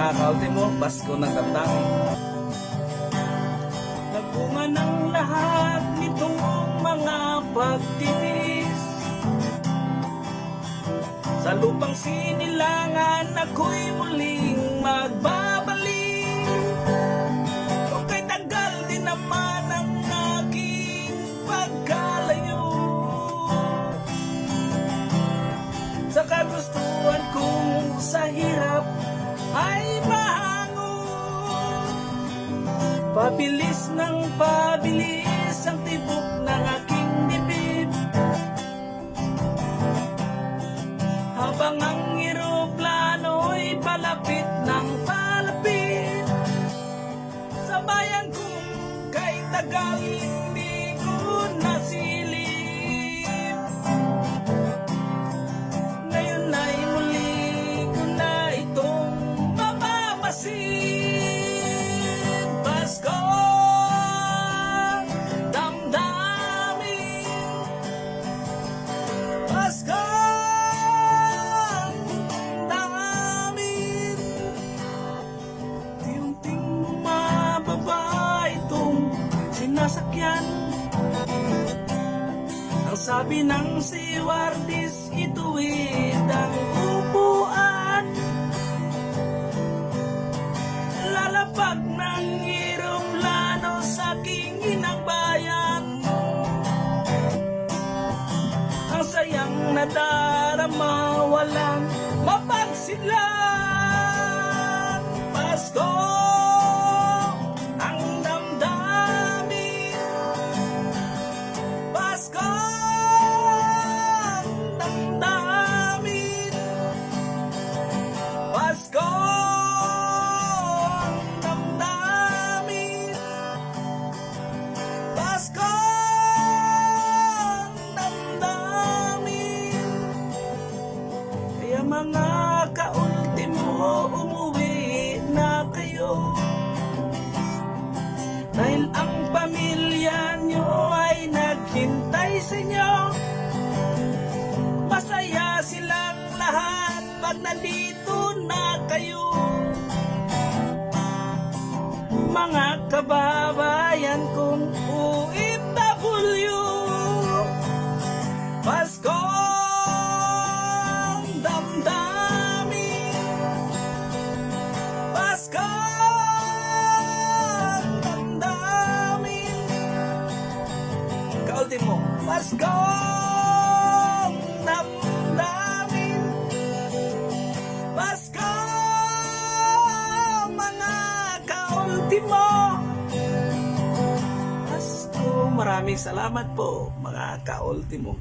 Mga kaultimo, Pasko ng damdamin. Nagbunga ng lahat nitong mga pagtitiis. Sa lupang sinilangan ako'y muling magbabalik. Pabilis ng pabilis sabi ng siwardis ituwid ang upuan. Lalapag ng eroplano sa aking inang bayan ang sayang nadarama walang mapagsidlan Mga kaultimo umuwi na kayo. Dahil ang pamilya nyo ay naghintay sa inyo. Masaya silang lahat pag nandito na kayo. Mga kababayan kong Kaultimo Pasko ang damdamin Pasko mga kaultimo Pasko maraming salamat po mga kaultimo